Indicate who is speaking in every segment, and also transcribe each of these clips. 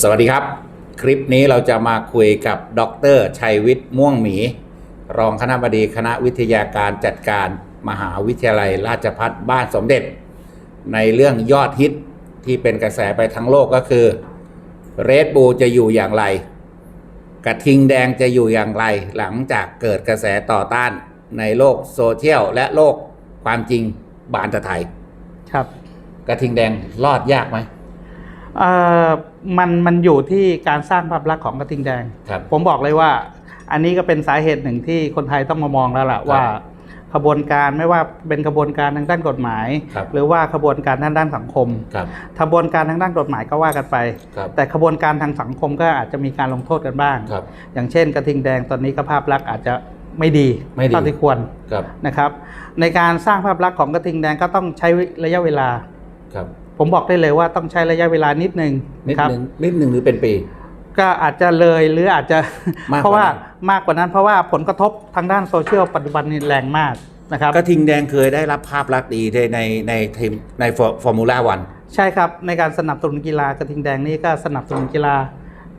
Speaker 1: สวัสดีครับ คลิปนี้เราจะมาคุยกับดรชัยวิทย์ม่วงหมี รองคณบดีคณะวิทยาการจัดการมหาวิทยาลัยราชภัฏบ้านสมเด็จ ในเรื่องยอดฮิตที่เป็นกระแสไปทั้งโลกก็คือเรดบูจะอยู่อย่างไร กระทิงแดงจะอยู่อย่างไร หลังจากเกิดกระแสต่อต้านในโลกโซเชียลและโลกความจริงบานตะไทย
Speaker 2: ครับ
Speaker 1: กระทิงแดงรอดยากไหม
Speaker 2: เอ่อ มันมันอยู่ที่การสร้างภาพลักษณ์ของกระทิงแดง
Speaker 1: ครับ
Speaker 2: ผมบอกเลยว่า อันนี้ก็เป็นสาเหตุหนึ่งที่คนไทยต้องมามองแล้วล่ะว่าขบวนการไม่ว่าเป็นขบวนการทางด้านกฎหมาย
Speaker 1: ครับ
Speaker 2: หรือว่าขบวนการทางด้านสังคม
Speaker 1: ครับ
Speaker 2: ขบวนการทางด้านกฎหมายก็ว่ากันไป
Speaker 1: ครับ
Speaker 2: แต่ขบวนการทางสังคมก็อาจจะมีการลงโทษกันบ้าง
Speaker 1: ครับ
Speaker 2: อย่างเช่น กระทิงแดงตอนนี้ก็ภาพลักษณ์อาจจะไม่ดี
Speaker 1: ไม่ดี
Speaker 2: เท่าที่ควร
Speaker 1: ครับ
Speaker 2: นะครับ ในการสร้างภาพลักษณ์ของกระทิงแดงก็ต้องใช้ระยะเวลา
Speaker 1: ครับ
Speaker 2: ผมบอกได้เลยว่าต้องใช้ระยะเวลานิดนึง
Speaker 1: นิด
Speaker 2: ครับ
Speaker 1: หนึ่งนิดหนึ่งหรือเป็นปี
Speaker 2: ก็อาจจะเลยหรืออาจจะ
Speaker 1: มากกว่านั้น
Speaker 2: เพราะว่ามากกว่านั้นเพราะว่าผลกระทบทางด้านโซเชียลปัจจุบันนี่แรงมากนะครับ
Speaker 1: กระทิงแดงเคยได้รับภาพลักษณ์ดีในในในทีมในฟอร์มูล่าวัน
Speaker 2: ใช่ครับ ในการสนับสนุนกีฬากระทิงแดงนี่ก็สนับสนุนกีฬา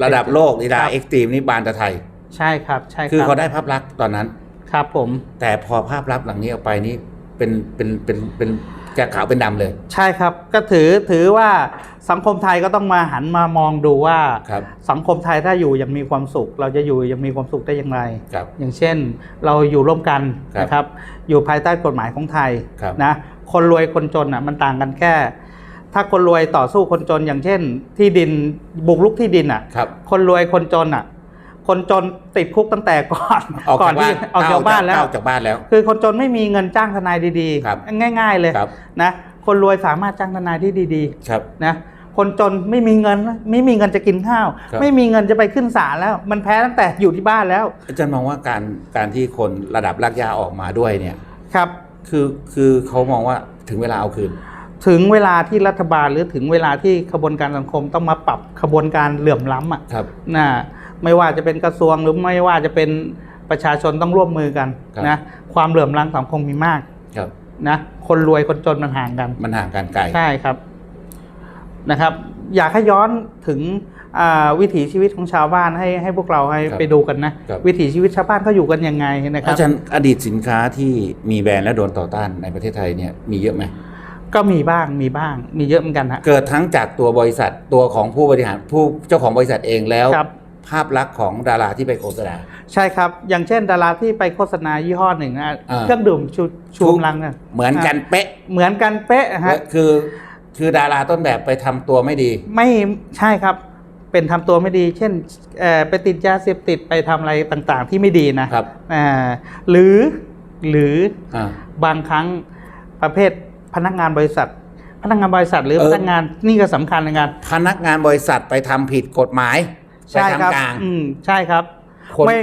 Speaker 1: ระดับโลกนีดา
Speaker 2: ครับ
Speaker 1: เอ็กซ์ตรีมนี่บานตะไทย
Speaker 2: ใช่ครับใช่ครับ
Speaker 1: คือเขาได้ภาพลักษณ์ตอนนั้น
Speaker 2: ครับผม
Speaker 1: แต่พอภาพลักษณ์หลังนี้ออกไปนี่เป็นเป็นเป็นเป็น จากขาวเป็นดำเลย
Speaker 2: ใช่ครับก็ถือถือว่าสังคมไทยก็ต้องมาหันมามองดูว่า
Speaker 1: ครับ
Speaker 2: สังคมไทยถ้าอยู่อยังมีความสุข เราจะอยู่อยังมีความสุขได้อย่างไร
Speaker 1: ครับ
Speaker 2: อย่างเช่น เราอยู่ร่วมกัน
Speaker 1: ครับ
Speaker 2: นะครับอยู่ภายใต้กฎหมายของไทย
Speaker 1: ครับ
Speaker 2: นะคนรวยคนจนอะมันต่างกันแค่ ถ้าคนรวยต่อสู้คนจนอย่างเช่น ที่ดินบุกรุกที่ดินอะ
Speaker 1: ครับ
Speaker 2: คนรวยคนจนอะ คนจนติดคุกตั้งแต่ก่อน
Speaker 1: ออก
Speaker 2: ก่อ
Speaker 1: จานกบ้า
Speaker 2: ที่
Speaker 1: น
Speaker 2: ออกจากบ้านแล้ว
Speaker 1: ออกจากบ้านแล้ว
Speaker 2: คือคนจนไม่มีเงินจ้างทนายดี
Speaker 1: ครับ
Speaker 2: ง่าย ๆเลย
Speaker 1: ครับ
Speaker 2: นะคนรวยสามารถจ้างทนายที่ดี
Speaker 1: ครับ
Speaker 2: ๆนะคนจนไม่มีเงินไม่มีเงินจะกินข้าว
Speaker 1: ครับ
Speaker 2: ไม่มีเงินจะไปขึ้นศาลแล้ว มันแพ้ตั้งแต่อยู่ที่บ้านแล้ว
Speaker 1: อาจารย์มองว่าการการที่คนระดับรากหญ้าออกมาด้วยเนี่ย
Speaker 2: ครับ
Speaker 1: คือคือเขามองว่าถึงเวลาเอาคืน
Speaker 2: ถึงเวลาที่รัฐบาลหรือถึงเวลาที่ขบวนการสังคมต้องมาปรับขบวนการเหลื่อมล้ำอะ
Speaker 1: ครับ
Speaker 2: นะ ไม่ว่าจะเป็นกระทรวงหรือไม่ว่าจะเป็นประชาชนต้องร่วมมือกัน
Speaker 1: ครับ
Speaker 2: นะความเหลื่อมล้ำสังคมมีมาก
Speaker 1: ครับ
Speaker 2: นะคนรวยคนจนมันห่างกัน
Speaker 1: มันห่างกันไกล
Speaker 2: ใช่ครับนะครับ อยากให้ย้อนถึงอ่าวิถีชีวิตของชาวบ้านให้ให้พวกเราให้
Speaker 1: ครับ
Speaker 2: ไปดูกันนะ
Speaker 1: ครับ
Speaker 2: วิถีชีวิตชาวบ้านเขาอยู่กันยังไงนะครั
Speaker 1: อา
Speaker 2: บ
Speaker 1: จารย์อดีตสินค้าที่มีแบรนด์และโดนต่อต้านในประเทศไทยเนี่ยมีเยอะไหม
Speaker 2: ก็มีบ้างมีบ้างมีเยอะเหมือนกันฮะ
Speaker 1: เกิดทั้งจากตัวบริษัทตัวของผู้บริหารผู้เจ้าของบริษัทเองแล้ว
Speaker 2: ครับ
Speaker 1: ภาพลักษณ์ของดาราที่ไปโฆษณา
Speaker 2: ใช่ครับ อย่างเช่น ดาราที่ไปโฆษณายี่ห้อหนึ่งนะ
Speaker 1: อ่า
Speaker 2: เครื่องดื่มชูชูกำลังเนี่ย
Speaker 1: เหมือนกันเป๊ะ
Speaker 2: เหมือนกันเป๊ะฮะ
Speaker 1: คือ คือดาราต้นแบบไปทำตัวไม่ดี
Speaker 2: ไม่ใช่ครับ เป็นทำตัวไม่ดี เช่นเอ่อไปติดยาเสพติดไปทำอะไรต่างๆ ที่ไม่ดีนะครับ อ่าหรือหรือ
Speaker 1: อ่า
Speaker 2: บางครั้งประเภทพนักงานบริษัท พนักงานบริษัทหรือ
Speaker 1: เออ
Speaker 2: พนักงานนี่ก็สำคัญในงาน
Speaker 1: พนักงานบริษัทไปทำผิดกฎหมายไป
Speaker 2: ใช่ครับ
Speaker 1: ทำกลาง
Speaker 2: อืมใช่ครับ
Speaker 1: คน
Speaker 2: ไม่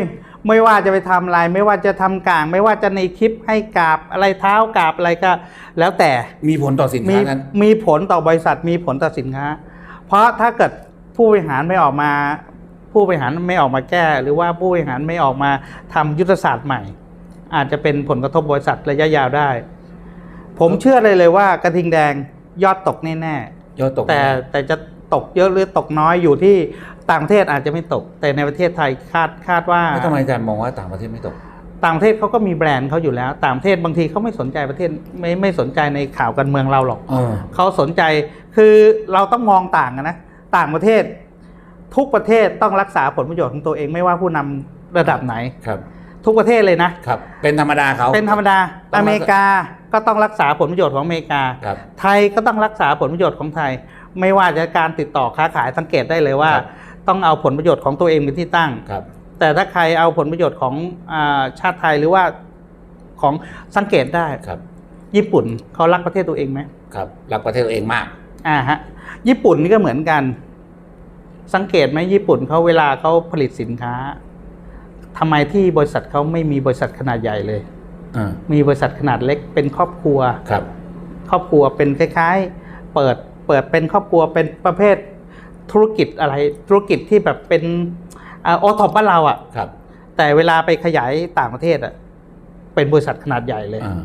Speaker 2: ไม่ว่าจะไปทำอะไรไม่ว่าจะทำกลาง ไม่ว่าจะในคลิปให้กราบอะไรเท้ากราบอะไรก็ แล้วแต่
Speaker 1: มีผลต่อสิน
Speaker 2: มี
Speaker 1: ค้านั้น
Speaker 2: มีผลต่อบริษัทมีผลต่อสินค้า เพราะถ้าเกิดผู้บริหารไม่ออกมา ผู้บริหารไม่ออกมาแก้ หรือว่าผู้บริหารไม่ออกมาทำยุทธศาสตร์ใหม่ อาจจะเป็นผลกระทบบริษัทระยะยาวได้ ผมเชื่อเลยเลยว่ากระทิงแดงยอดตกแน่
Speaker 1: ยอดตก
Speaker 2: ๆแต่แต่จะ ตกเยอะหรือตกน้อยอยู่ที่ต่างประเทศอาจจะไม่ตก แต่ในประเทศไทยคาดคาดว่า
Speaker 1: แล้วทำไมอาจารย์มองว่าต่างประเทศไม่ตก
Speaker 2: ต่างประเทศเขาก็มีแบรนด์เขาอยู่แล้ว ต่างประเทศบางทีเขาไม่สนใจประเทศไม่ไม่สนใจในข่าวการเมืองเราหรอก
Speaker 1: เออ
Speaker 2: เขาสนใจคือเราต้องมองต่างกันนะต่างประเทศ ทุกประเทศต้องรักษาผลประโยชน์ของตัวเองไม่ว่าผู้นำระดับไหน
Speaker 1: ครับ
Speaker 2: ทุกประเทศเลยนะ
Speaker 1: ครับ เป็นธรรมดาเขา
Speaker 2: เป็นธรรมดา
Speaker 1: ต้องรักษา
Speaker 2: อเมริกาก็ต้องรักษาผลประโยชน์ของอเมริกา
Speaker 1: ครับ
Speaker 2: ไทยก็ต้องรักษาผลประโยชน์ของไทย ไม่ว่าจะการติดต่อค้าขายสังเกตได้เลยว่า
Speaker 1: ครับ
Speaker 2: ต้องเอาผลประโยชน์ของตัวเองเป็นที่ตั้ง
Speaker 1: ครับ
Speaker 2: แต่ถ้าใครเอาผลประโยชน์ของอาชาติไทยหรือว่าของสังเกตได้
Speaker 1: ครับ
Speaker 2: ญี่ปุ่นเขารักประเทศตัวเองไหม
Speaker 1: ครับ รักประเทศตัวเองมาก
Speaker 2: อ่าฮะญี่ปุ่นนี่ก็เหมือนกัน สังเกตไหมญี่ปุ่นเขาเวลาเขาผลิตสินค้าทำไมที่บริษัทเขาไม่มีบริษัทขนาดใหญ่เลย
Speaker 1: อ่า
Speaker 2: มีบริษัทขนาดเล็กเป็นครอบครัว
Speaker 1: ครับ
Speaker 2: ครอบครัวเป็นคล้าย ๆ เปิด เปิดเป็นครอบครัวเป็นประเภทธุรกิจอะไร ธุรกิจที่แบบเป็นโอท็อปบ้านเราอะ่ะ
Speaker 1: ครับ
Speaker 2: แต่เวลาไปขยายต่างประเทศอะ่ะเป็นบริษัทขนาดใหญ่เลย
Speaker 1: อ่า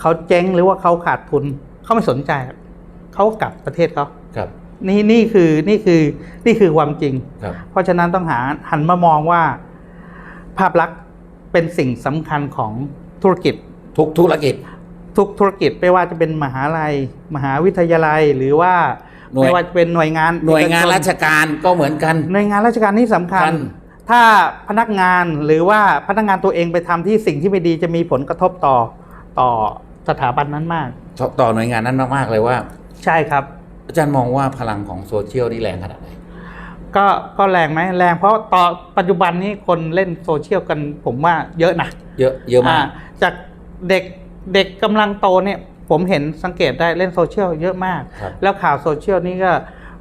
Speaker 2: เขาเจ๊งหรือว่าเขาขาดทุนเขาไม่สนใจครับเขากลับประเทศเขา
Speaker 1: ครับ
Speaker 2: นี่นี่คือนี่คือนี่คือความจริง
Speaker 1: ครับ
Speaker 2: เพราะฉะนั้นต้องหาหันมามองว่า ภาพลักษณ์เป็นสิ่งสำคัญของธุรกิจ
Speaker 1: ทุกธุรกิจ
Speaker 2: ทุกธุรกิจไม่ว่าจะเป็นมหาลัย มหาวิทยาลัยหรือว่า
Speaker 1: หน่วย
Speaker 2: ไม่ว่าจะเป็นหน่วยงาน
Speaker 1: หน่วยงาน
Speaker 2: เอกช
Speaker 1: ราชการก็เหมือนกัน
Speaker 2: หน่วยงานราชการนี่สำคัญ
Speaker 1: คัญ
Speaker 2: ถ้าพนักงานหรือว่าพนักงานตัวเองไปทำที่สิ่งที่ไม่ดีจะมีผลกระทบต่อต่อสถาบันนั้นมาก
Speaker 1: ต่อหน่วยงานนั้นมากๆเลยว่า
Speaker 2: ใช่ครับ
Speaker 1: อาจารย์มองว่าพลังของโซเชียลนี่แรงขนาดไหน
Speaker 2: ก็ก็แรงไหมแรงเพราะต่อปัจจุบันนี้คนเล่นโซเชียลกันผมว่าเยอะนะ
Speaker 1: เยอะเยอะมาก
Speaker 2: อ่จากเด็ก เด็กกำลังโตเนี่ยผมเห็นสังเกตได้เล่นโซเชียลเยอะมาก
Speaker 1: ครับ
Speaker 2: แล้วข่าวโซเชียลนี่ก็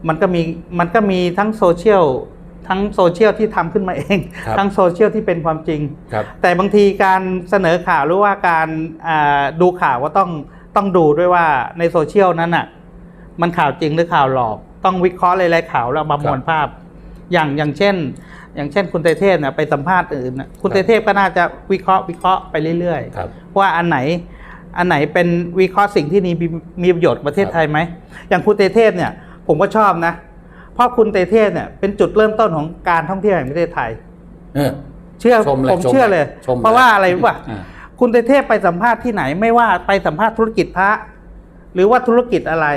Speaker 2: มันก็มีมันก็มีทั้งโซเชียลทั้งโซเชียลที่ทำขึ้นมาเอง
Speaker 1: ครับ
Speaker 2: ทั้งโซเชียลที่เป็นความจริง
Speaker 1: ครับ
Speaker 2: แต่บางทีการเสนอข่าวหรือว่าการอ่าดูข่าวก็ต้องต้องดูด้วยว่าในโซเชียลนั้นอะมันข่าวจริงหรือข่าวหลอก ต้องวิเคราะห์หลายๆข่าวแล้วมา
Speaker 1: ครับ
Speaker 2: มวลภาพ อย่างอย่างเช่น อย่างเช่นคุณเตเทพเนี่ยไปสัมภาษณ์อื่นน่ะคุณ
Speaker 1: ครับ
Speaker 2: เตเทพก็น่าจะวิเคราะห์วิเคราะห์ไปเรื่อย
Speaker 1: ครับ
Speaker 2: ๆว่าอันไหนอันไหนเป็นวิเคราะห์สิ่งที่มีมีประโยชน์กับประเทศ
Speaker 1: ครับ
Speaker 2: ไทยไหมอย่างคุณเตเทพเนี่ยผมก็ชอบนะเพราะคุณเตเทพเนี่ยเป็นจุดเริ่มต้นของการท่องเที่ยวแห่งประเทศไทย
Speaker 1: เออ
Speaker 2: เชื่อ
Speaker 1: ชมเลย
Speaker 2: ผม
Speaker 1: ชม
Speaker 2: เชื่อเลย
Speaker 1: ชมเลย
Speaker 2: เพราะว่าอะไรรู้ป่ะ
Speaker 1: อ่า
Speaker 2: คุณเตเทพไปสัมภาษณ์ที่ไหนไม่ว่าไปสัมภาษณ์ธุรกิจพระ หรือว่าธุรกิจอะไร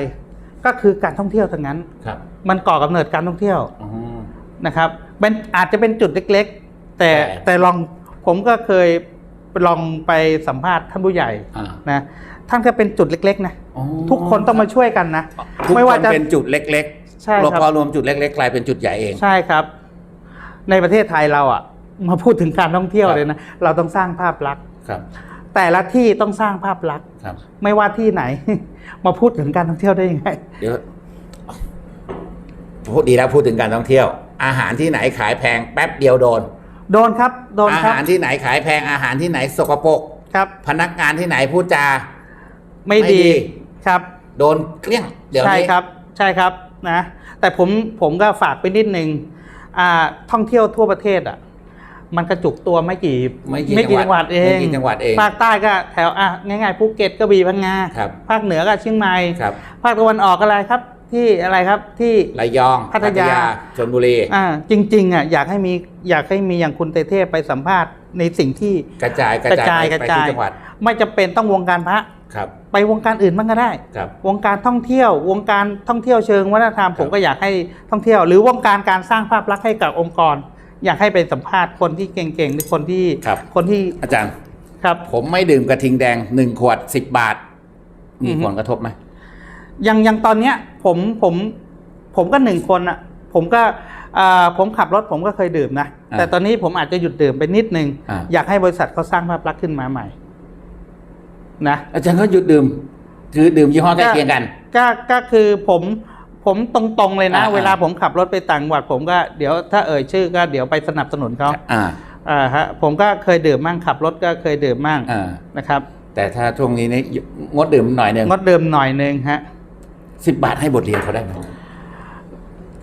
Speaker 2: ก็คือการท่องเที่ยวทั้งนั้น
Speaker 1: ครับ
Speaker 2: มันก่อกำเนิดการท่องเที่ยว
Speaker 1: อ๋อ
Speaker 2: นะครับ เป็นอาจจะเป็นจุดเล็กๆ แต่
Speaker 1: แต่
Speaker 2: แต่ลองผมก็เคยลองไปสัมภาษณ์ท่านผู้ใหญ่
Speaker 1: อ่า
Speaker 2: นะท่านก็เป็นจุดเล็กๆนะ
Speaker 1: อ๋อ
Speaker 2: ทุกคนต้องมาช่วยกันนะ
Speaker 1: ทุก
Speaker 2: ไม่
Speaker 1: ค
Speaker 2: ว่านจะ
Speaker 1: เป็นจุดเล็ก
Speaker 2: ใช่
Speaker 1: ๆ
Speaker 2: ครับ
Speaker 1: พอรวมจุดเล็กๆกลายเป็นจุดใหญ่เอง
Speaker 2: ใช่ครับ ในประเทศไทยเราอะ มาพูดถึงการท่องเที่ยว
Speaker 1: ครับ
Speaker 2: เลยนะเราต้องสร้างภาพลักษณ์
Speaker 1: ครับ
Speaker 2: แต่ละที่ต้องสร้างภาพลักษณ์
Speaker 1: ครับ
Speaker 2: ไม่ว่าที่ไหน มาพูดถึงการท่องเที่ยวได้ยังไง
Speaker 1: เดี๋ยวพูดดีแล้วพูดถึงการท่องเที่ยว อาหารที่ไหนขายแพงแป๊บเดียวโดน
Speaker 2: โดนครับ โดน
Speaker 1: อา
Speaker 2: ครับ
Speaker 1: หารที่ไหนขายแพงอาหารที่ไหนสกปรก
Speaker 2: ครับ
Speaker 1: พนักงานที่ไหนพูดจา
Speaker 2: ไม่
Speaker 1: ไม่ดี
Speaker 2: ดี ครับ
Speaker 1: โดนเกลี้ยงเดี๋ยว
Speaker 2: ใช่
Speaker 1: นี้
Speaker 2: ครับ ใช่ครับ นะ แต่ผม ผมก็ฝากไปนิดนึง อ่า ท่องเที่ยวทั่วประเทศอะ มันกระจุกตัวไม่กี่
Speaker 1: ไม่กี่จังหวัด
Speaker 2: เอง
Speaker 1: ไม่กี่จังหวัดเอง
Speaker 2: ภาคใต้ก็แถว อะ ง่ายๆ ภูเก็ตกระบี่พังงา
Speaker 1: ครับ
Speaker 2: ภาคเหนือก็เชียงใหม่
Speaker 1: ครับ
Speaker 2: ภาคตะวันออกอะไรครับ ที่อะไรครับที่
Speaker 1: ระยอง
Speaker 2: พัทยา
Speaker 1: ชลบุรี
Speaker 2: อ่าจริงๆอะอยากให้มีอยากให้มีอย่างคุณเตเทพไปสัมภาษณ์ในสิ่งที่
Speaker 1: กระจายกระ
Speaker 2: กระ
Speaker 1: จา
Speaker 2: จายย
Speaker 1: ไป
Speaker 2: กระ
Speaker 1: ไป
Speaker 2: จาย
Speaker 1: ทุกจังหวัด
Speaker 2: ไม่จำเป็นต้องวงการพระ
Speaker 1: ครับ
Speaker 2: ไปวงการอื่นบ้างก็ได้
Speaker 1: ครับ
Speaker 2: วงการท่องเที่ยว วงการท่องเที่ยวเชิงวัฒนธรรม
Speaker 1: ครับ
Speaker 2: ผมก็อยากให้ท่องเที่ยว หรือวงการการสร้างภาพลักษณ์ให้กับองค์กร อยากให้ไปสัมภาษณ์คนที่เก่งๆหรือคนที่
Speaker 1: ครับ
Speaker 2: คนที่
Speaker 1: อาจารย์
Speaker 2: ครับ
Speaker 1: ผมไม่ดื่มกระทิงแดงหนึ่งขวดสิบบาท มี
Speaker 2: อือฮึ
Speaker 1: ผลกระทบไหม
Speaker 2: อ ย่างอย่างตอนเนี้ย ผมผมผมก็หนึ่งคนอะ ผมก็อ่าผมขับรถผมก็เคยดื่มนะ
Speaker 1: อ่า
Speaker 2: แต่ตอนนี้ผมอาจจะหยุดดื่มไปนิดนึง
Speaker 1: อ่า
Speaker 2: อยากให้บริษัทเขาสร้างภาพลักษณ์ขึ้นมาใหม่ นะ
Speaker 1: อาจารย์ก็หยุดดื่ม คือดื่มยี่ห้อใกล้เคียงกัน
Speaker 2: ก็ก็คือผมผมตรงๆเลยนะ
Speaker 1: อ่า
Speaker 2: เวลาผมขับรถไปต่างจังหวัด ผมก็เดี๋ยวถ้าเอ่ยชื่อก็เดี๋ยวไปสนับสนุนเขา
Speaker 1: อ่า
Speaker 2: อ่าฮะผมก็เคยดื่มมั่งขับรถก็เคยดื่มมั่ง
Speaker 1: อ่า
Speaker 2: นะครับ
Speaker 1: แต่ถ้าช่วงนี้นี่งดดื่มหน่อยหนึ่ง
Speaker 2: งดดื่มหน่อยนึงฮะ
Speaker 1: สิบบาทให้บทเรียนเขาได้ไหม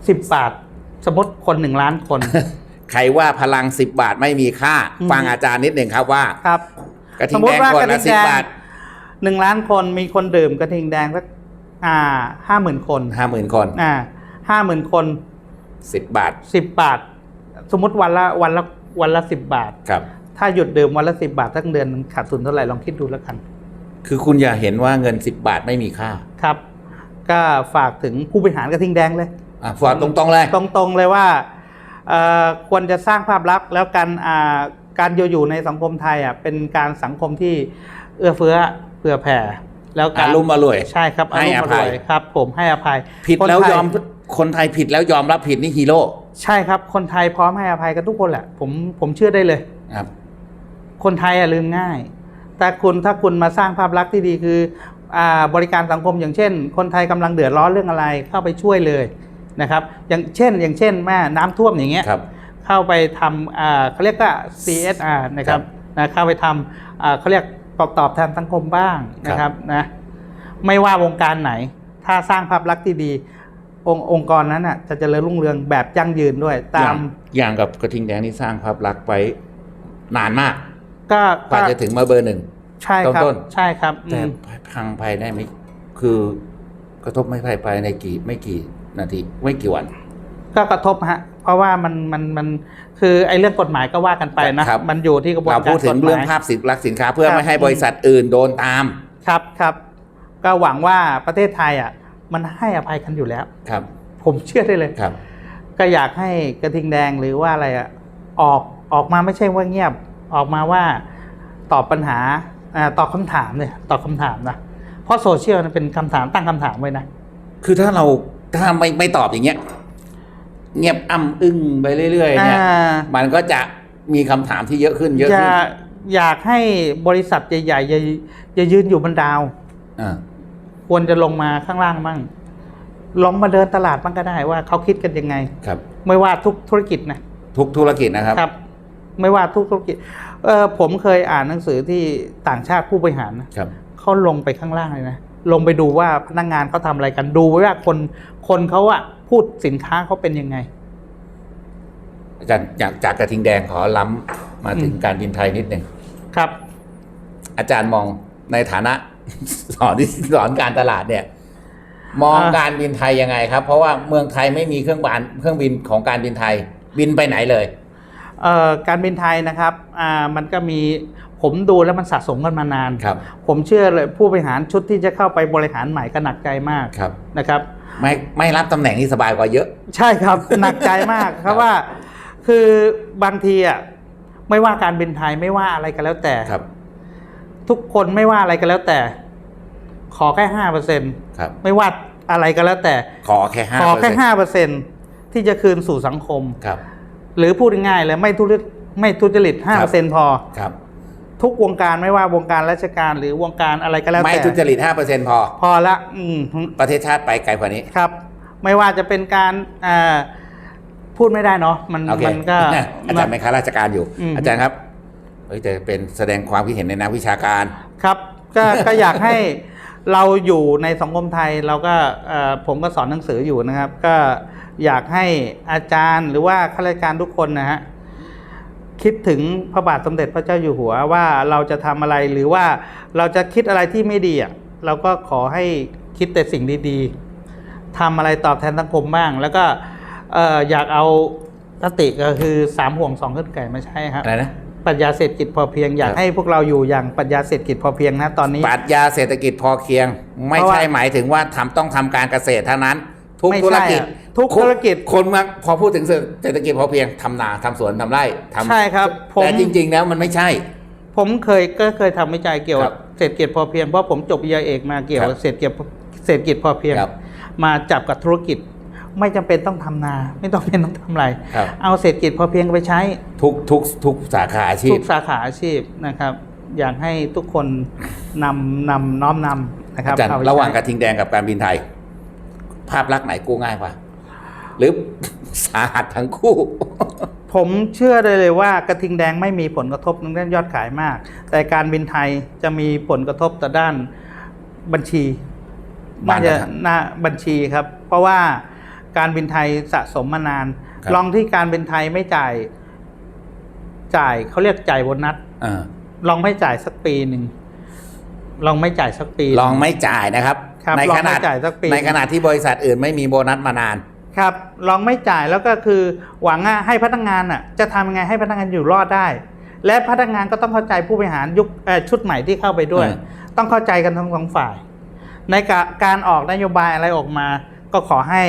Speaker 2: สิบบาท สมมติคนหนึ่งล้านคน
Speaker 1: ใครว่าพลังสิบบาทไม่มีค่า
Speaker 2: อืม
Speaker 1: ฟังอาจารย์นิดหนึ่งครับว่า
Speaker 2: ครับ
Speaker 1: กระทิงแดงขวดละสิบบาท
Speaker 2: หนึ่งล้านคนมีคนดื่มกระทิงแดงสักอ่าห้าหมื่นคน
Speaker 1: ห้าหมื่นคน
Speaker 2: อ่าห้าหมื่นคน
Speaker 1: สิบบาท
Speaker 2: สิบบาท สมมติวันละวันละวันละสิบบาท
Speaker 1: ครับ
Speaker 2: ถ้าหยุดดื่มวันละสิบบาททั้งเดือนขาดทุนเท่าไหร่ลองคิดดูแล้วกัน
Speaker 1: คือคุณอย่าเห็นว่าเงินสิบบาทไม่มีค่า
Speaker 2: ครับ ก็ฝากถึงผู้บริหารกระทิงแดงเลย
Speaker 1: อะฝากตรงๆเลย
Speaker 2: ตรงๆเลยว่าเอ่อควรจะสร้างภาพลักษณ์แล้วการอ่าการอยู่อยู่ในสังคมไทยอะเป็นการสังคมที่เอื้อเฟื้อเผื่อแผ่ แล้วการ
Speaker 1: อารมณ์อร่วย
Speaker 2: ใช่ครับ
Speaker 1: ให้อภัยา
Speaker 2: รมณ์ร่วครับ ผมให้อภัย
Speaker 1: ผิด
Speaker 2: คน
Speaker 1: แล้ว
Speaker 2: ไท
Speaker 1: ยอมคนไทยผิดแล้วยอมรับผิดนี่ฮีโร่
Speaker 2: ใช่ครับ คนไทยพร้อมให้อภัยกันทุกคนแหละ ผมผมเชื่อได้เลย
Speaker 1: ครับ
Speaker 2: คนไทยอะลืมง่าย แต่คุณถ้าคุณมาสร้างภาพลักษณ์ที่ดีคืออา บริการสังคมอย่างเช่น คนไทยกำลังเดือดร้อนเรื่องอะไรเข้าไปช่วยเลยนะครับอย่างเช่นอย่างเช่นแม่น้ำท่วมอย่างเงี้ย
Speaker 1: ครับ
Speaker 2: เข้าไปทำอ่าเขาเรียกว่า CSR นะครับนะเข้าไปทำอ่าเขาเรียกตอบตอบแทนสังคมบ้างนะครับนะไม่ว่าวงการไหน ถ้าสร้างภาพลักษณ์ที่ดี องค์องค์กรนั้นอะจะเจริญรุ่งเรืองแบบยั่งยืนด้วย ตาม
Speaker 1: อย่างอย่างกับกระทิงแดงนี่สร้างภาพลักษณ์ไว้นานมาก
Speaker 2: ก็
Speaker 1: กว่าจะถึงมาเบอร์หนึ่ง
Speaker 2: ใช่ครับ
Speaker 1: ต้น
Speaker 2: ใช่ครับอื
Speaker 1: แต่
Speaker 2: ม
Speaker 1: พังภายในไม่คือกระทบไม่ภายภายในกี่ไม่กี่นาทีไม่กี่วัน
Speaker 2: ก็กระทบฮะ เพราะว่ามันมันมันคือไอ้เรื่องกฎหมายก็ว่ากันไปนะ
Speaker 1: ครับ
Speaker 2: มันอยู่ที่กระบวน
Speaker 1: เรา
Speaker 2: การ
Speaker 1: พูดถึ
Speaker 2: ก
Speaker 1: ง
Speaker 2: ฎห
Speaker 1: เรื่อง
Speaker 2: มาย
Speaker 1: ภาพสินลักษณ์สินค้า เพื่อ
Speaker 2: ครับ
Speaker 1: ไม่ให้บริษัทอื่นโดนตาม
Speaker 2: ครับครับ ก็หวังว่าประเทศไทยอะ มันให้อภัยกันอยู่แล้ว
Speaker 1: ครับ
Speaker 2: ผมเชื่อได้เลย
Speaker 1: ครับ
Speaker 2: ก็อยากให้กระทิงแดงหรือว่าอะไรอะออกออกมาไม่ใช่ว่าเงียบออกมาว่าตอบปัญหาอ่า ตอบคำถามเนี่ยตอบคำถามนะเพราะโซเชียลมันเป็นคำถามตั้งคำถามไว้นะ
Speaker 1: คือถ้าเราถ้าไม่ไม่ตอบอย่างเงี้ยเงียบอ้ำอึ้งไปเรื่อยๆเนี่ย
Speaker 2: อ่า
Speaker 1: มันก็จะมีคำถามที่เยอะขึ้นเยอะ
Speaker 2: อ
Speaker 1: ขึ้น
Speaker 2: ยากอยากให้บริษัทใหญ่ๆอย่าอย่ายืนอยู่บนดาว
Speaker 1: อ่า
Speaker 2: ควรจะลงมาข้างล่างบ้างลองมาเดินตลาดบ้างก็ได้ว่าเขาคิดกันยังไง
Speaker 1: ครับ
Speaker 2: ไม่ว่าทุกธุรกิจนะ
Speaker 1: ทุกธุรกิจนะครับ
Speaker 2: ครับ ไม่ว่าทุกธุรกิจ เออผมเคยอ่านหนังสือที่ต่างชาติผู้บริหารนะครับเขาลงไปข้างล่างเลยนะลงไปดูว่าพนักงานเขาทำอะไรกันดูว่าคนคนเขาอะพูดสินค้าเขาเป็นยังไง
Speaker 1: อาจารย์จากจากกระทิงแดงขอล้ำมาถึง
Speaker 2: อืม
Speaker 1: การบินไทยนิดหนึ่ง
Speaker 2: ครับ
Speaker 1: อาจารย์มองในฐานะสอนที่สอนการตลาดเนี่ย มอง
Speaker 2: อ่า
Speaker 1: การบินไทยยังไงครับ เพราะว่าเมืองไทยไม่มีเครื่องบินเครื่องบินของการบินไทยบินไปไหนเลย
Speaker 2: เอ่อ การบินไทยนะครับอ่ามันก็มีผมดูแล้วมันสะสมกันมานาน
Speaker 1: ครับ
Speaker 2: ผมเชื่อเลยผู้บริหารชุดที่จะเข้าไปบริหารใหม่ก็หนักใจมาก
Speaker 1: ครับ
Speaker 2: นะครับ
Speaker 1: ไม่ไม่รับตำแหน่งที่สบายกว่าเยอะ
Speaker 2: ใช่ครับหนักใจมากเพราะว่าคือบางทีอะไม่ว่าการบินไทยไม่ว่าอะไรก็แล้วแต่
Speaker 1: ครับ
Speaker 2: ทุกคนไม่ว่าอะไรก็แล้วแต่ ขอแค่ห้าเปอร์เซ็น
Speaker 1: ครับ
Speaker 2: ไม่ว่าอะไรก็แล้วแต่
Speaker 1: ขอแค่ห้า
Speaker 2: ขอ
Speaker 1: เปอร์
Speaker 2: แค่
Speaker 1: เซ็นต์
Speaker 2: ห้าเปอร์เซ็นที่จะคืนสู่สังคม
Speaker 1: ครับ
Speaker 2: หรือพูดง่ายๆเลยไม่ทุจริตไม่ทุจริตห้า
Speaker 1: ค
Speaker 2: เป
Speaker 1: รั
Speaker 2: อบร์เซ็นพอ
Speaker 1: ครับ
Speaker 2: ทุกวงการไม่ว่าวงการราชการหรือวงการอะไรก็แล้ว
Speaker 1: ไม่
Speaker 2: แต่
Speaker 1: ทุจริตห้าเปอร์เซ็นพอ
Speaker 2: พอละอืม
Speaker 1: ประเทศชาติไปไกลกว่านี้
Speaker 2: ครับ ไม่ว่าจะเป็นการอ่าพูดไม่ได้เนาะมัน
Speaker 1: โอเค
Speaker 2: มันก็
Speaker 1: อาจารย์เป็นข้าราชการอยู่
Speaker 2: อืม
Speaker 1: อาจารย์ครับเฮ้ยแต่เป็นแสดงความคิดเห็นในนักวิชาการ
Speaker 2: ครับ ก็ก็อยากให้เราอยู่ในสังคมไทยเราก็เอ่อผมก็สอนหนังสืออยู่นะครับ ก็ อยากให้อาจารย์หรือว่าข้าราชการทุกคนนะฮะคิดถึงพระบาทสมเด็จพระเจ้าอยู่หัวว่าเราจะทำอะไรหรือว่าเราจะคิดอะไรที่ไม่ดีอะเราก็ขอให้คิดแต่สิ่งดีๆทำอะไรตอบแทนสังคมบ้าง แล้วก็เอ่ออยากเอาสติก็คือสามห่วงสองขึ้นไก่ไม่ใช่ครับ
Speaker 1: อะไรนะ
Speaker 2: ปรัชญาเศรษฐกิจพอเพียงอยาก
Speaker 1: ครับ
Speaker 2: ให้พวกเราอยู่อย่างปรัชญาเศรษฐกิจพอเพียงนะตอนนี้
Speaker 1: ปรัชญาเศรษฐกิจพอเคียง ไม่
Speaker 2: เพราะว่า
Speaker 1: ใช่หมายถึงว่าทำต้องทำการเกษตรเท่านั้น ทุก
Speaker 2: ไม่
Speaker 1: ธุร
Speaker 2: ใช่
Speaker 1: กิจ
Speaker 2: อะทุกธุรกิจ
Speaker 1: คนเมืองพอพูดถึงเศรษฐกิจพอเพียงทำนาทำสวนทำไร่ทำ
Speaker 2: ใช่ครับผม
Speaker 1: แต่จริง ๆ แล้วมันไม่ใช่
Speaker 2: ผมเคยก็เคยทำวิจัยเกี่ยว
Speaker 1: ครั
Speaker 2: กับบเศรษฐกิจพอเพียงเพราะผมจบปริญญาเอกมาเกี่ยว
Speaker 1: ครั
Speaker 2: กับบเศรษฐกิจเศรษฐกิจพอเพียง
Speaker 1: ครับ
Speaker 2: มาจับกับธุรกิจไม่จำเป็นต้องทำนา ไม่ต้องเป็นต้องทำอะไร
Speaker 1: ครับ
Speaker 2: เอาเศรษฐกิจพอเพียงไปใช้
Speaker 1: ทุกทุกทุกสาขาอาชี
Speaker 2: ทุ
Speaker 1: พ
Speaker 2: กสาขาอาชีพนะครับ อยากให้ทุกคนนำนำน้อมนำนะครับ
Speaker 1: อาจารย์
Speaker 2: เอไป
Speaker 1: ระหว่างก
Speaker 2: ใช้
Speaker 1: ระทิงแดงกับการบินไทย ภาพลักษณ์ไหนกู้ง่ายกว่า หรือสาหัสทั้งคู่
Speaker 2: ผมเชื่อเลยเลยว่ากระทิงแดงไม่มีผลกระทบในเรื่องยอดขายมาก แต่การบินไทยจะมีผลกระทบต่อด้านบัญชี
Speaker 1: บ้า
Speaker 2: น่านจะ
Speaker 1: นะครับ
Speaker 2: น่าบัญชีครับ เพราะว่าการบินไทยสะสมมานาน
Speaker 1: ครับ
Speaker 2: ลองที่การบินไทยไม่จ่าย จ่ายเขาเรียกจ่ายโบนัส
Speaker 1: อ่า
Speaker 2: ลองไม่จ่ายสักปีหนึ่งลองไม่จ่ายสักปี
Speaker 1: ลองไม่จ่ายนะครับ
Speaker 2: ครับ
Speaker 1: ใน
Speaker 2: ลอง
Speaker 1: ขนาด
Speaker 2: ไม่จ่ายสักปี
Speaker 1: ในขณะที่บริษัทอื่นไม่มีโบนัสมานาน
Speaker 2: ครับลองไม่จ่ายแล้วก็คือหวังอะให้พนักงานอะจะทำยังไงให้พนักงานอยู่รอดได้ และพนักงานก็ต้องเข้าใจผู้บริหารยุคเอ่อชุดใหม่ที่เข้าไปด้วย
Speaker 1: อืม
Speaker 2: ต้องเข้าใจกันทั้งสองฝ่าย ในกะการออกนโยบายอะไรออกมา ก็ขอให้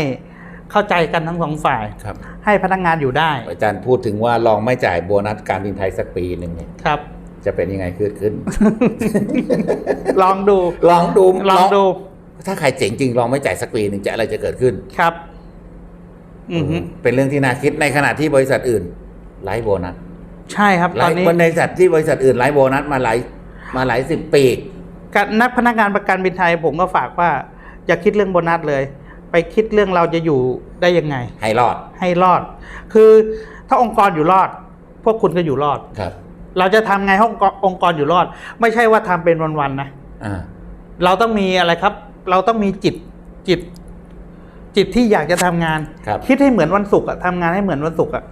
Speaker 2: เข้าใจกันทั้งสองฝ่าย
Speaker 1: ครับ
Speaker 2: ให้พนักงานอยู่ได้
Speaker 1: อาจารย์พูดถึงว่าลองไม่จ่ายโบนัสการบินไทยสักปีหนึ่งเนี่ย
Speaker 2: ครับ
Speaker 1: จะเป็นยังไงขึ้นขึ้น
Speaker 2: ลองดู
Speaker 1: ลองดู
Speaker 2: ลองดู
Speaker 1: ถ้าใครเจ๋งจริงลองไม่จ่ายสักปีหนึ่งจะอะไรจะเกิดขึ้น
Speaker 2: ครับ อือฮึ
Speaker 1: เป็นเรื่องที่น่าคิดในขณะที่บริษัทอื่นไร้โบนัส
Speaker 2: ใช่ครับ
Speaker 1: ไร้
Speaker 2: ตอนนี้
Speaker 1: บริษัทที่บริษัทอื่นไร้โบนัสมาหลายมาหลายสิบปี
Speaker 2: กับนักพนักงานประกันบินไทย ผมก็ฝากว่า อย่าคิดเรื่องโบนัสเลย ไปคิดเรื่องเราจะอยู่ได้ยังไง
Speaker 1: ให้รอด
Speaker 2: ให้รอด คือถ้าองค์กรอยู่รอด พวกคุณก็อยู่รอด
Speaker 1: ครับ
Speaker 2: เราจะทำไงให้องค์กรองค์กรอยู่รอด ไม่ใช่ว่าทำเป็นวันๆนะ
Speaker 1: อ่า
Speaker 2: เราต้องมีอะไรครับ เราต้องมีจิตจิต จิตที่อยากจะทำงาน
Speaker 1: ครับ
Speaker 2: คิดให้เหมือนวันศุกร์อะทำงานให้เหมือนวันศุกร์อะ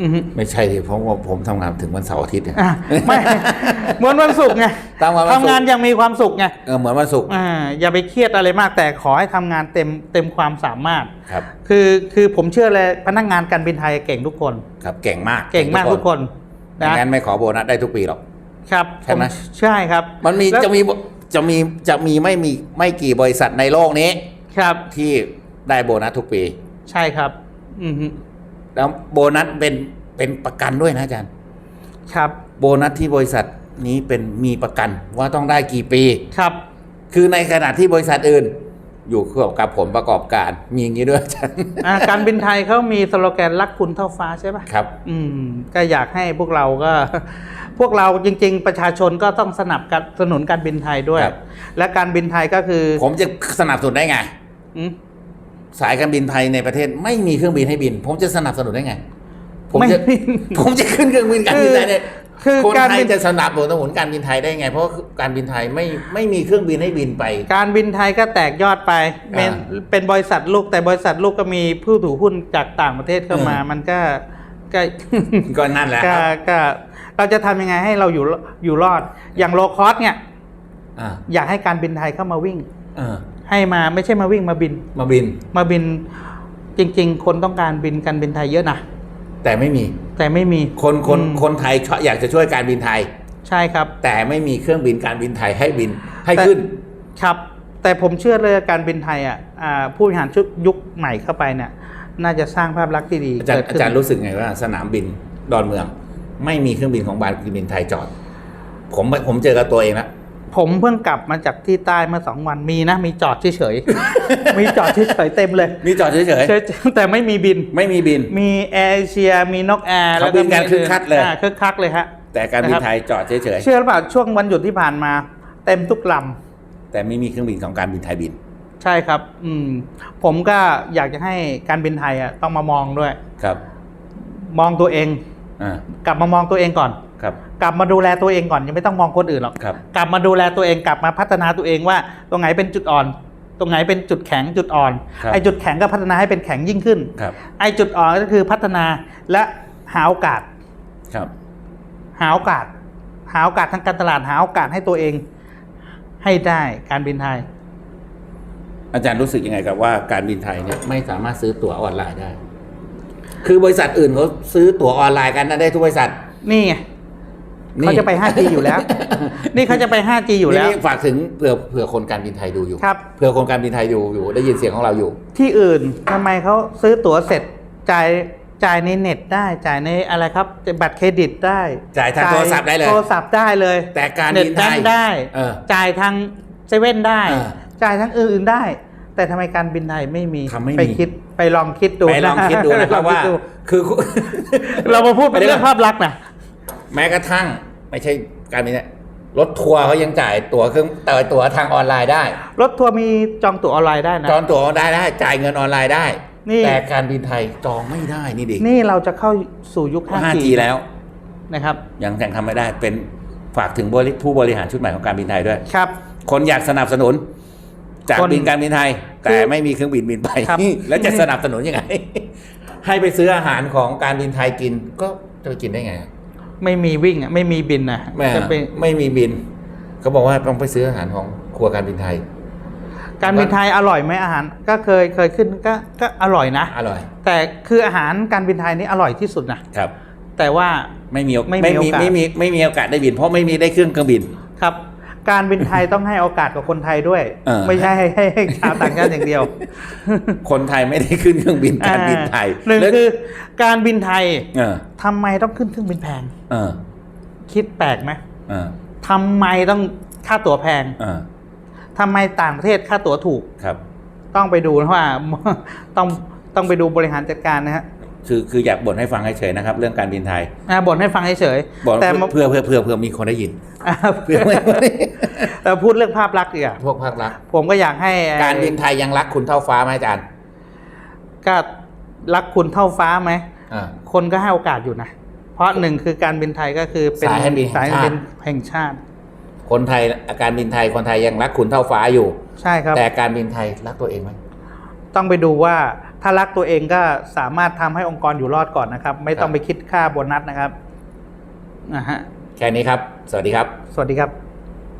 Speaker 2: อือฮึ
Speaker 1: ไม่ใช่ดิเพราะว่าผมทำงานถึงวันเสาร์อาทิตย์เนี่ย
Speaker 2: อะไม่ เหมือนวันศุกร์ไง
Speaker 1: ตามวันวันศุกร์
Speaker 2: ทำงานยังมีความสุขไง
Speaker 1: เออเหมือนวันศุกร์
Speaker 2: อ่าอย่าไปเครียดอะไรมากแต่ขอให้ทำงานเต็มเต็มความสามารถ
Speaker 1: ครับ
Speaker 2: คือคือผมเชื่อเลยพนักงานการบินไทยเก่งทุกคน
Speaker 1: ครับเก่งมาก
Speaker 2: เก่งมากทุกคน
Speaker 1: ไม่
Speaker 2: นะ
Speaker 1: งั้นไม่ขอโบนัสได้ทุกปีหรอก
Speaker 2: ครับ
Speaker 1: ใช่ไหม
Speaker 2: ผใช่ครับ
Speaker 1: มันมี
Speaker 2: แล้ว
Speaker 1: จะมี จะมีจะมีไม่มีไม่กี่บริษัทในโลกนี้
Speaker 2: ครับ
Speaker 1: ที่ได้โบนัสทุกปี
Speaker 2: ใช่ครับ อือฮึ
Speaker 1: แล้วโบนัสเป็นเป็นประกันด้วยนะอาจารย์
Speaker 2: ครับ
Speaker 1: โบนัสที่บริษัทนี้เป็นมีประกันว่าต้องได้กี่ปี
Speaker 2: ครับ
Speaker 1: คือในขณะที่บริษัทอื่น อยู่เกี่ยวกับผลประกอบการ มีอย่างนี้ด้วยอาจารย์
Speaker 2: อ่าการบินไทยเขามีสโลแกนรักคุณเท่าฟ้าใช่ปะ
Speaker 1: ครับ
Speaker 2: อืม ก็อยากให้พวกเราก็ พวกเราจริง ๆ ประชาชนก็ต้องสนับสนุนการบินไทยด้วย
Speaker 1: ครับ
Speaker 2: และการบินไทยก็คือ
Speaker 1: ผมจะสนับสนุนได้ไง
Speaker 2: อืม
Speaker 1: สายการบินไทยในประเทศไม่มีเครื่องบินให้บิน ผมจะสนับสนุนได้ไง ผม
Speaker 2: ไม่
Speaker 1: จะผมจะขึ้นเครื่องบินการบินไทยเนี่ย
Speaker 2: คือ
Speaker 1: คน
Speaker 2: การ
Speaker 1: ไทย
Speaker 2: บิน
Speaker 1: จะสนับสนุนการบินไทยได้ไง เพราะการบินไทยไม่ไม่มีเครื่องบินให้บินไป
Speaker 2: การบินไทยก็แตกยอดไปเป็น
Speaker 1: อ่า
Speaker 2: เป็นบริษัทลูกแต่บริษัทลูกก็มีผู้ถือหุ้นจากต่างประเทศเข้ามา
Speaker 1: เออ
Speaker 2: มันก็ก็
Speaker 1: ก็นั่นแหละค
Speaker 2: ก็
Speaker 1: รับ
Speaker 2: ก็เราจะทำยังไงให้เราอยู่อยู่รอด อย่างโลคอสเนี่ย
Speaker 1: อ่า
Speaker 2: อยากให้การบินไทยเข้ามาวิ่ง
Speaker 1: เออ
Speaker 2: ให้มาไม่ใช่มาวิ่งมาบิน
Speaker 1: มาบิน
Speaker 2: มาบินจริง ๆ คนต้องการบินการบินไทยเยอะนะ
Speaker 1: แต่ไม่มี
Speaker 2: แต่ไม่มี
Speaker 1: คนคน
Speaker 2: อืม
Speaker 1: คนไทยชอบอยากจะช่วยการบินไทย
Speaker 2: ใช่ครับ
Speaker 1: แต่ไม่มีเครื่องบินการบินไทยให้บินให้
Speaker 2: แต่
Speaker 1: ขึ้น
Speaker 2: ครับ แต่ผมเชื่อเลยการบินไทยอะอ่าผู้บริหารชุดยุคใหม่เข้าไปเนี่ย น่าจะสร้างภาพลักษณ์ที่ดี
Speaker 1: อาจารย์
Speaker 2: เกิด
Speaker 1: อา
Speaker 2: ขึ้น
Speaker 1: จารย์รู้สึกไงว่าสนามบินดอนเมือง ไม่มีเครื่องบินของบารบินไทยจอด ผมผมเจอกับตัวเองแล้ว
Speaker 2: ผมเพิ่งกลับมาจากที่ใต้เมื่อสองวันมีนะมีจอดเฉยๆ มีจอดเฉยๆเต็มเลย
Speaker 1: มีจอดเฉย
Speaker 2: เฉยๆแต่ไม่มีบิน
Speaker 1: ๆไม่มีบิน
Speaker 2: มีแอร์เอเชียมีนกแอร์
Speaker 1: เขาบินกันคึกคักเลย
Speaker 2: อ่าคึกคักเลยฮะ
Speaker 1: แต่การบินไทยจอดเฉย
Speaker 2: เชื่อหรือเปล่าช่วงวันหยุดที่ผ่านมา เต็มทุกล
Speaker 1: ๆแต่ไม่มีเครื่องบินของการบินไทยบินำ
Speaker 2: ใช่ครับ อืมผมก็อยากจะให้การบินไทยอะต้องมามองด้วย
Speaker 1: ครับ
Speaker 2: มองตัวเอง
Speaker 1: อ่า
Speaker 2: กลับมามองตัวเองก่อน
Speaker 1: ครับ
Speaker 2: กลับมาดูแลตัวเองก่อนยังไม่ต้องมองคนอื่นหรอก
Speaker 1: ครับ
Speaker 2: กลับมาดูแลตัวเองกลับมาพัฒนาตัวเองว่า ตรงไหนเป็นจุดอ่อน ตรงไหนเป็นจุดแข็งจุดอ่อน
Speaker 1: ครับ
Speaker 2: ไอ้จุดแข็งก็พัฒนาให้เป็นแข็งยิ่งขึ้น
Speaker 1: ครับ
Speaker 2: ไอ้จุดอ่อนก็คือพัฒนาและหาโอกาส
Speaker 1: ครับ
Speaker 2: หาโอกาส หาโอกาสทางการตลาดหาโอกาสให้ตัวเอง ให้ได้การบินไทย
Speaker 1: อาจารย์รู้สึกยังไงกับว่าการบินไทยเนี่ยไม่สามารถซื้อตั๋วออนไลน์ได้ คือบริษัทอื่นเขาซื้อตั๋วออนไลน์กันนะได้ทุกบริษัท
Speaker 2: นี่ไง เขาจะไป 5G อยู่แล้ว นี่เขาจะไป 5G อยู่แล้ว
Speaker 1: นี่ฝากถึงเผื่อเผื่อคนการบินไทยดูอยู่
Speaker 2: ครับ
Speaker 1: เผื่อคนการบินไทยอยู่อยู่ได้ยินเสียงของเราอยู่
Speaker 2: ที่อื่นทำไมเขาซื้อตั๋วเสร็จจ่ายจ่ายในเน็ตได้จ่ายในอะไรครับบัตรเครดิตได้
Speaker 1: จ่ายทางโทรศัพท์ได้เลย
Speaker 2: โทรศัพท์ได้เลย
Speaker 1: แต่การ
Speaker 2: เน็ต
Speaker 1: บินไท
Speaker 2: แบง
Speaker 1: ย
Speaker 2: ค์ได้
Speaker 1: เออ
Speaker 2: จ่ายทางเซเว่นได้
Speaker 1: เออ
Speaker 2: จ่ายทางอื่นๆได้ แต่ทำไมการบินไทยไม่มี
Speaker 1: ทำไม่มี
Speaker 2: ไปคิดไปลองคิดดู
Speaker 1: ไปลองคิดดูนะครับ
Speaker 2: ไปลอง
Speaker 1: ว่า
Speaker 2: ดดู
Speaker 1: คือ
Speaker 2: เรามาพูดเป็น
Speaker 1: ไปเรื่
Speaker 2: เรื่
Speaker 1: อ
Speaker 2: องงภาพลักษณ์นะ
Speaker 1: แม้กระทั่งไม่ใช่การบินไทยรถทัวร์เขายังจ่ายตั๋วเครื่องเต่อตั๋วทางออนไลน์ได้
Speaker 2: รถทัวร์มีจองตั๋วออนไลน์ได้นะ
Speaker 1: จองตั๋วได้ได้จ่ายเงินออนไลน์ได้
Speaker 2: นี่
Speaker 1: แต่การบินไทยจองไม่ได้นี่ดิ
Speaker 2: นี่เราจะเข้าสู่ยุค 5G
Speaker 1: 5G แล้ว
Speaker 2: นะครับ
Speaker 1: ยังยังทำไม่ได้เป็นฝากถึงบริผู้บริหารชุดใหม่ของการบินไทยด้วย
Speaker 2: ครับ
Speaker 1: คนอยากสนับสนุน จาก
Speaker 2: คน
Speaker 1: บินการบินไทย แต่ไม่มีเครื่องบินบินไป
Speaker 2: ครับ
Speaker 1: แล้วจะสนับสนุนยังไง ให้ไปซื้ออาหารของการบินไทยกินก็จะไปกินได้ไง
Speaker 2: ไม่มีวิ่งอะไม่มีบินอะ
Speaker 1: แม่
Speaker 2: จะเป็น
Speaker 1: ไม่มีบิน เขาบอกว่าต้องไปซื้ออาหารของครัวการบินไทย
Speaker 2: การบินไทยอร่อยไหมอาหาร ก็เคยเคยขึ้นก็ก็อร่อยนะ
Speaker 1: อร่อย
Speaker 2: แต่คืออาหารการบินไทยนี่อร่อยที่สุดนะครับ แต่ว่า
Speaker 1: ไม่มีโอ
Speaker 2: ไม่มี
Speaker 1: ไม่มี
Speaker 2: โอกาส
Speaker 1: ไม่มีไม่มีโอกาสได้บิน เพราะไม่มีได้เครื่องเครื่องบิน
Speaker 2: ครับ การบินไทยต้องให้โอกาสกับคนไทยด้วย
Speaker 1: เออ
Speaker 2: ไม่ใช่ให้ให้ให้ชาวต่างชาติอย่างเดียว
Speaker 1: คนไทยไม่ได้ขึ้นเครื่องบินการบินไทย
Speaker 2: หนึ่ง
Speaker 1: แล้ว
Speaker 2: คือการบินไทย
Speaker 1: เออ
Speaker 2: ทำไมต้องขึ้นเครื่องบินแพง
Speaker 1: เออ
Speaker 2: คิดแปลกไหม
Speaker 1: เออ
Speaker 2: ทำไมต้องค่าตั๋วแพง
Speaker 1: เออ
Speaker 2: ทำไมต่างประเทศค่าตั๋วถูก
Speaker 1: ครับ
Speaker 2: ต้องไปดูนะว่าต้องต้องไปดูบริหารจัดการนะฮะ
Speaker 1: คือคืออยากบ่นให้ฟังเฉยๆนะครับ เรื่องการบินไทย
Speaker 2: อ่าบ่นให้ฟังเฉย
Speaker 1: บอก
Speaker 2: ๆแต่มา
Speaker 1: เพื่อเพื่อเพื่อเพื่อมีคนได้ยิน
Speaker 2: อ่า
Speaker 1: เพื่อไม่
Speaker 2: แต่พูดเรื่องภาพลักษณ์ดีกว่า
Speaker 1: พวกภาครัฐ
Speaker 2: ผมก็อยากให้
Speaker 1: การบินไทยยังรักคุณเท่าฟ้าไหมอาจารย์
Speaker 2: ก็รักคุณเท่าฟ้าไหม
Speaker 1: อ่า
Speaker 2: คนก็ให้โอกาสอยู่นะ เพราะหนึ่งคือการบินไทยก็คือเป็น
Speaker 1: สายการบินแห่ง
Speaker 2: สาย
Speaker 1: ชาติ
Speaker 2: การบินแห่งชาติ
Speaker 1: คนไทยการบินไทยคนไทยยังรักคุณเท่าฟ้าอยู่
Speaker 2: ใช่ครับ
Speaker 1: แต่การบินไทยรักตัวเองไหม
Speaker 2: ต้องไปดูว่า ถ้ารักตัวเองก็สามารถทำให้องค์กรอยู่รอดก่อนนะครับ ไม่ต้องไปคิดค่าโบนัสนะครับนะฮะ
Speaker 1: แค่นี้ครับ สวัสดีครับ
Speaker 2: สวัสดีครับ